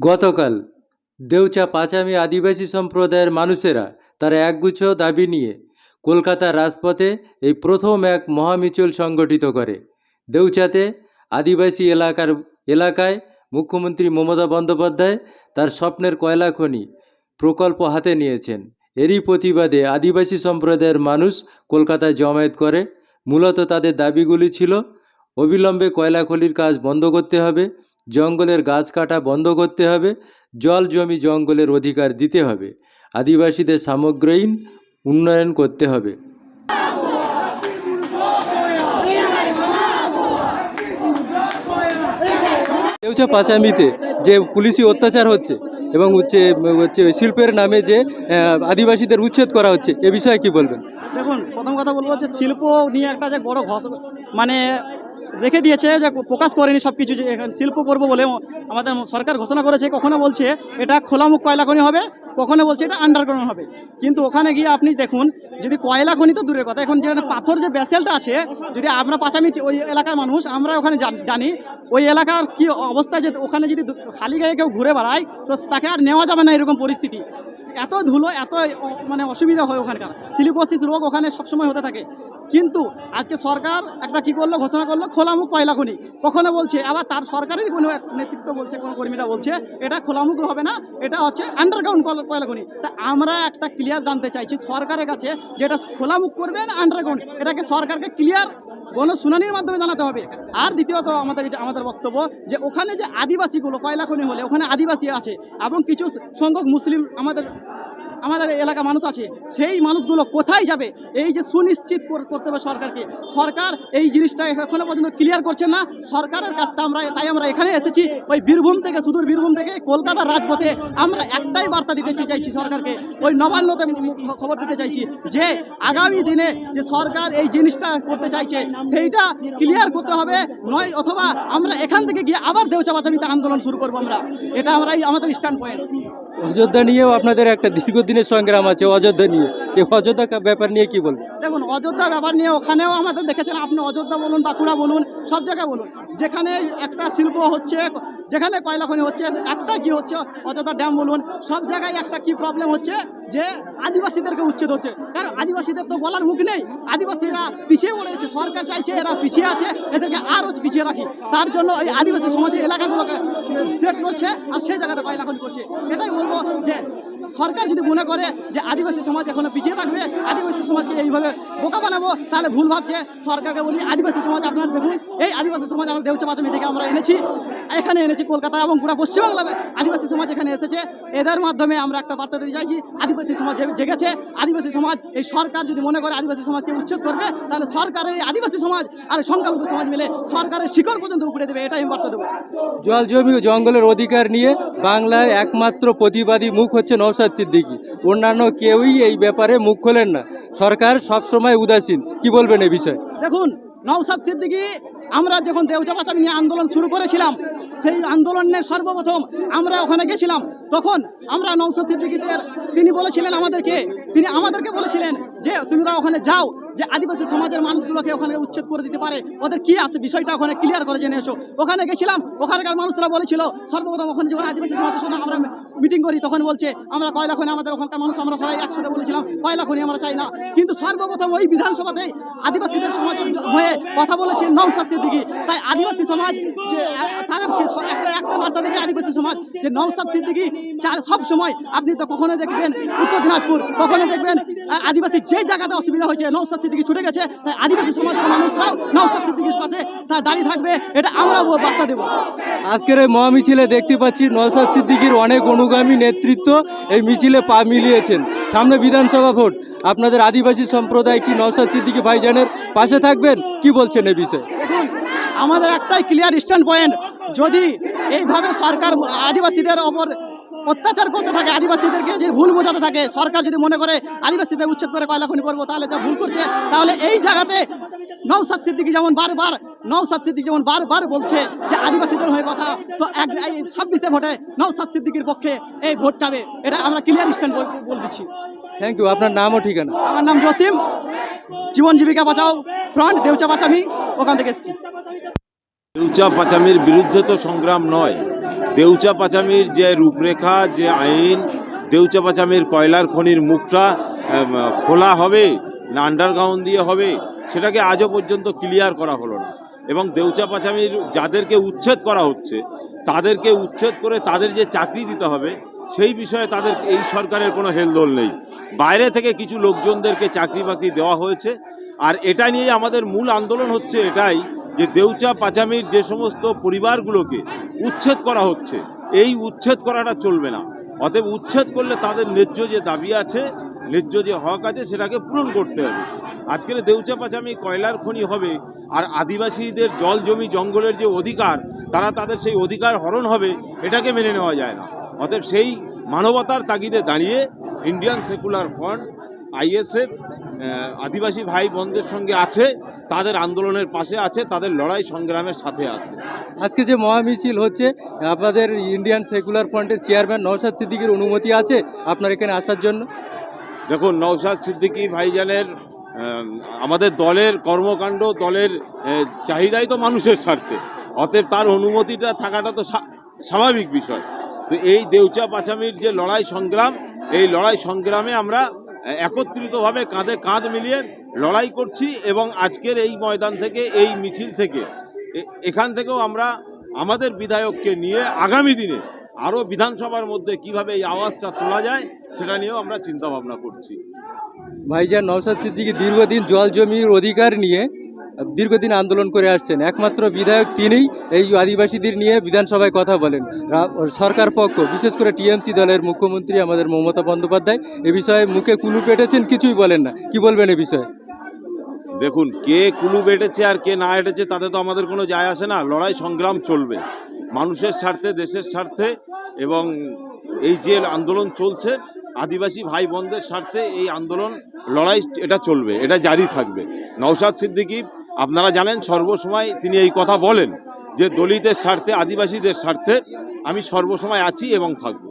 গতকাল দেউচা পাঁচামি আদিবাসী সম্প্রদায়ের মানুষেরা তারা একগুচ্ছ দাবি নিয়ে কলকাতার রাজপথে এই প্রথম এক মহামিছিল সংগঠিত করে। দেউচাতে আদিবাসী এলাকার এলাকায় মুখ্যমন্ত্রী মমতা বন্দ্যোপাধ্যায় তার স্বপ্নের কয়লা খনি প্রকল্প হাতে নিয়েছেন। এরই প্রতিবাদে আদিবাসী সম্প্রদায়ের মানুষ কলকাতায় জমায়েত করে। মূলত তাদের দাবিগুলি ছিল, অবিলম্বে কয়লা খনির কাজ বন্ধ করতে হবে, জঙ্গলের গাছ কাটা বন্ধ করতে হবে, জল জমি জঙ্গলের অধিকার দিতে হবে, আদিবাসীদের সামগ্রিক উন্নয়ন করতে হবে। দেউচা পাচামিতে যে পুলিশি অত্যাচার হচ্ছে এবং হচ্ছে হচ্ছে শিল্পের নামে যে আদিবাসীদের উচ্ছেদ করা হচ্ছে, এ বিষয়ে কি বলবেন? দেখুন, প্রথম কথা বলব যে শিল্প নিয়ে একটা যে বড় ঘস মানে রেখে দিয়েছে যে প্রকাশ করেনি সব কিছু যে শিল্প করব বলে আমাদের সরকার ঘোষণা করেছে, কখনো বলছে এটা খোলামুখ কয়লা খনি হবে, কখনো বলছে এটা আন্ডারগ্রাউন্ড হবে। কিন্তু ওখানে গিয়ে আপনি দেখুন, যদি কয়লা খনি তো দূরের কথা, এখন যেখানে পাথর যে ব্যাসেলটা আছে, যদি আমরা পাচামি ওই এলাকার মানুষ, আমরা ওখানে জানি ওই এলাকার কি অবস্থা যে ওখানে যদি খালি গায়ে কেউ ঘুরে বেড়ায়, তো তাকে আর নেওয়া যাবে না এরকম পরিস্থিতি। এত ধুলো, এত মানে অসুবিধা হয় ওখানকার। সিলিকোসিস রোগ ওখানে সবসময় হতে থাকে। কিন্তু আজকে সরকার একটা কি করল, ঘোষণা করল, খোলামুখ কয়লা খনি। কখনো বলছে, আবার তার সরকারের কোনো নেতৃত্ব বলছে, কোনো কর্মীরা বলছে, এটা খোলামুখ হবে না, এটা হচ্ছে আন্ডারগ্রাউন্ড কয়লা খনি। তা আমরা একটা ক্লিয়ার জানতে চাইছি, সরকারের কাছে যে এটা খোলামুখ করবে না আন্ডারগ্রাউন্ড এটাকে সরকারকে ক্লিয়ার কোনো শুনানির মাধ্যমে জানাতে হবে। আর দ্বিতীয়ত আমাদের আমাদের বক্তব্য যে, ওখানে যে আদিবাসীগুলো, কয়লা খনি হলে, ওখানে আদিবাসী আছে, এবং কিছু সংখ্যক মুসলিম আমাদের আমাদের এলাকা মানুষ আছে, সেই মানুষগুলো কোথায় যাবে? এই যে সুনিশ্চিত করতে হবে সরকারকে। সরকার এই জিনিসটা এখনও পর্যন্ত ক্লিয়ার করছে না। সরকারের কাছ আমরা, তাই আমরা এখানে এসেছি। ওই বীরভূম থেকে, সুদূর বীরভূম থেকে কলকাতার রাজপথে আমরা একটাই বার্তা দিতে চাইছি সরকারকে। ওই নবান্নতে খবর দিতে চাইছি যে আগামী দিনে যে সরকার এই জিনিসটা করতে চাইছে, সেইটা ক্লিয়ার করতে হবে। নয় অথবা আমরা এখান থেকে গিয়ে আবার দেউচা বাঁচামিতে আন্দোলন শুরু করব আমরা। এটা আমরা আমাদের স্ট্যান্ড পয়েন্ট অযোধ্যা নিয়েও আপনাদের একটা দীর্ঘদিনের সংগ্রাম আছে, অযোধ্যা নিয়ে। এই অযোধ্যা ব্যাপার নিয়ে কি বলবেন? দেখুন, অযোধ্যা ব্যাপার নিয়ে ওখানেও আমাদের দেখেছেন, আপনি অযোধ্যা বলুন, বাঁকুড়া বলুন, সব জায়গায় বলুন। যেখানে একটা শিল্প হচ্ছে যেখানে কয়লা খনি হচ্ছে, একটা কি হচ্ছে অযথা ড্যাম বলুন, সব জায়গায় একটা কি প্রবলেম হচ্ছে, যে আদিবাসীদেরকে উচ্ছেদ হচ্ছে। কারণ আদিবাসীদের তো বলার মুখ নেই। আদিবাসীরা পিছিয়ে গেছে সরকার চাইছে, এরা পিছিয়ে আছে, এদেরকে আরও পিছিয়ে রাখি। তার জন্য এই আদিবাসী সমাজের এলাকাগুলোকে সেট করছে আর সেই জায়গাতে কয়লা খনি করছে। এটাই বলব যে সরকার যদি মনে করে যে আদিবাসী সমাজ এখনও পিছিয়ে থাকবে, আদিবাসী সমাজকে এইভাবে বোকা বানাবো, তাহলে ভুল ভাবছে। সরকারকে বলি, আদিবাসী সমাজ আপনারা দেখুন, এই আদিবাসী সমাজ আমরা দেউচা পাচমি থেকে আমরা এনেছি, এখানে এনেছি কলকাতা এবং পুরো পশ্চিমবাংলার আদিবাসী সমাজ এখানে এসেছে। এদের মাধ্যমে আমরা একটা বার্তা দিতে চাইছি, আদিবাসী সমাজ জেগেছে, আদিবাসী সমাজ, এই সরকার যদি মনে করে আদিবাসী সমাজকে উচ্ছেদ করবে, তাহলে সরকারের এই আদিবাসী সমাজ আর সংখ্যালঘু সমাজ মিলে সরকারের শিকড় পর্যন্ত উপরে দেবে, এটাই আমি বার্তা দেবো। জল জমি জঙ্গলের অধিকার নিয়ে বাংলায় একমাত্র প্রতিবাদী মুখ হচ্ছে নওশাদ সিদ্দিকি। অন্যান্য কেউই এই ব্যাপারে মুখ খোলেন না। সরকার সবসময় উদাসীন। কি বলবেন এই বিষয়ে? দেখুন নওসাদ সিদ্দিকী আমরা যখন দেউচা বাঁচামি নিয়ে আন্দোলন শুরু করেছিলাম, সেই আন্দোলনের সর্বপ্রথম আমরা ওখানে গেছিলাম। তখন আমরা নওসাদ সিদ্দিকীদের, তিনি বলেছিলেন আমাদেরকে, তিনি আমাদেরকে বলেছিলেন যে, তোমরা ওখানে যাও, যে আদিবাসী সমাজের মানুষগুলোকে ওখানে উচ্ছেদ করে দিতে পারে। ওদের কি আছে? বিষয়টা ওখানে ক্লিয়ার করে জেনে এসো। ওখানে গেছিলাম, ওখানকার মানুষরা বলেছিল, সর্বপ্রথম ওখানে যখন আদিবাসী সমাজের সঙ্গে আমরা মিটিং করি, তখন বলছে, আমরা কয়লা খনি আমাদের ওখানকার মানুষ, আমরা সবাই একসাথে বলেছিলাম কয়লা খনি আমরা চাই না। কিন্তু সর্বপ্রথম ওই বিধানসভাতে আদিবাসীদের সমাজের হয়ে কথা বলেছে নৌসাদ তাই আদিবাসী সমাজ যে একটা একটা বার্তা আদিবাসী সমাজ যে সিদ্দিকি, চার সব সময় আপনি তো কখনো দেখবেন উত্তর দিনাজপুর, কখনো দেখবেন আদিবাসী যে জায়গাতে অসুবিধা হয়েছে নৌসাদ সিদ্দিকি ছুটে গেছে, তাই আদিবাসী সমাজের মানুষরাও নৌসাদ সিদ্দিকির পাশে তা দাঁড়িয়ে থাকবে, এটা আমরাও বার্তা দেবো। আজকের এই মহামিছিলে দেখতে পাচ্ছি নওশাদ সিদ্দিকীর অনেক অনুগামী নেতৃত্ব এই মিছিলে পা মিলিয়েছেন। সামনে বিধানসভা ভোট। আপনাদের আদিবাসী সম্প্রদায় কি নওসাদ সিদ্দিকী ভাইজানের পাশে থাকবেন? কি বলছেন এ বিষয়ে? দেখুন, আমাদের একটাই ক্লিয়ার স্ট্যান্ড পয়েন্ট যদি এইভাবে সরকার আদিবাসীদের ওপর অত্যাচার করতে থাকে, আদিবাসীদেরকে যে ভুল বোঝাতে থাকে, সরকার যদি মনে করে আদিবাসীদের উচ্ছেদ করে কয়লা খনি করব, তাহলে যা ভুল করছে, তাহলে এই জায়গাতে নৌসাদ সিদ্দিকি যেমন বারবার নওসাদ সিদ্দিক যেমন বারবার বলছে যে আদিবাসীদের হয়ে কথা তো এক ছাব্বিশে ভোটে নওসাদ সিদ্দিকের পক্ষে এই ভোট যাবে। এটা আমরা ক্লিয়ার স্ট্যান্ড বলে দিচ্ছি। থ্যাংক ইউ আপনার নাম ও ঠিকানা। আমার নাম জসিম। জীবন জীবিকা বাঁচাও ফ্রন্ট দেউচা বাঁচামি ওখান থেকে এসেছি। দেউচা পাচামির বিরুদ্ধে তো সংগ্রাম নয়। দেউচা পাচামির যে রূপরেখা যে আইন দেউচা পাচামির কয়লার খনির মুখটা খোলা হবে না আন্ডারগ্রাউন্ড দিয়ে হবে সেটাকে আজও পর্যন্ত ক্লিয়ার করা হলো না। এবং দেউচা পাচামির যাদেরকে উচ্ছেদ করা হচ্ছে, তাদেরকে উচ্ছেদ করে তাদের যে চাকরি দিতে হবে, সেই বিষয়ে তাদের এই সরকারের কোনো হেলদোল নেই। বাইরে থেকে কিছু লোকজনদেরকে চাকরি বাকরি দেওয়া হয়েছে, আর এটা নিয়ে আমাদের মূল আন্দোলন হচ্ছে এটাই যে দেউচা পাচামির যে সমস্ত পরিবারগুলোকে উচ্ছেদ করা হচ্ছে, এই উচ্ছেদ করাটা চলবে না। অতএব উচ্ছেদ করলে তাদের ন্যায্য যে দাবি আছে ন্যায্য যে হক আছে সেটাকে পূরণ করতে হবে। আজকের দেউচা পাচামি কয়লার খনি হবে আর আদিবাসীদের জল জমি জঙ্গলের যে অধিকার, তারা তাদের সেই অধিকার হরণ হবে, এটাকে মেনে নেওয়া যায় না। অতএব সেই মানবতার তাগিদে দাঁড়িয়ে ইন্ডিয়ান সেকুলার ফ্রন্ট আইএসএফ আদিবাসী ভাই বোনদের সঙ্গে আছে, তাদের আন্দোলনের পাশে আছে, তাদের লড়াই সংগ্রামের সাথে আছে। আজকে যে মহামিছিল হচ্ছে, আপনাদের ইন্ডিয়ান সেকুলার ফ্রন্টের চেয়ারম্যান নওশাদ সিদ্দিকীর অনুমতি আছে আপনার এখানে আসার জন্য? দেখুন, নওশাদ সিদ্দিকী ভাইজানের আমাদের দলের কর্মকাণ্ড, দলের চাহিদাই তো মানুষের স্বার্থে। অতএব তার অনুমতিটা থাকাটা তো স্বা- স্বাভাবিক বিষয়। তো এই দেউচা পাচামির যে লড়াই সংগ্রাম, এই লড়াই সংগ্রামে আমরা একত্রিতভাবে কাঁধে কাঁধ মিলিয়ে লড়াই করছি এবং আজকের এই ময়দান থেকে, এই মিছিল থেকে এখান থেকেও আমরা আমাদের বিধায়ককে নিয়ে আগামী দিনে আরও বিধানসভার মধ্যে কীভাবে এই আওয়াজটা তোলা যায় সেটা নিয়েও আমরা চিন্তা ভাবনা করছি। ভাইজান নওশাদ সিদ্দিকী দীর্ঘদিন জল জমির অধিকার নিয়ে দীর্ঘদিন আন্দোলন করে আসছেন। একমাত্র বিধায়ক তিনিই এই আদিবাসীদের নিয়ে বিধানসভায় কথা বলেন। সরকার পক্ষ বিশেষ করে টিএমসি দলের মুখ্যমন্ত্রী আমাদের মমতা বন্দ্যোপাধ্যায় এ বিষয়ে মুখে কুলু পেটেছেন কিছুই বলেন না। কি বলবেন এ বিষয়ে? দেখুন কে কুলু বেটেছে আর কে না এটেছে তাতে তো আমাদের কোনো যায় আসে না। লড়াই সংগ্রাম চলবে। মানুষের স্বার্থে, দেশের স্বার্থে এবং এই যে আন্দোলন চলছে, আদিবাসী ভাই বোনদের স্বার্থে এই আন্দোলন, লড়াই এটা চলবে, এটা জারি থাকবে। নওশাদ সিদ্দিকি, আপনারা জানেন সর্বসময় তিনি এই কথা বলেন যে দলিতের স্বার্থে, আদিবাসীদের স্বার্থে আমি সর্বসময় আছি এবং থাকব।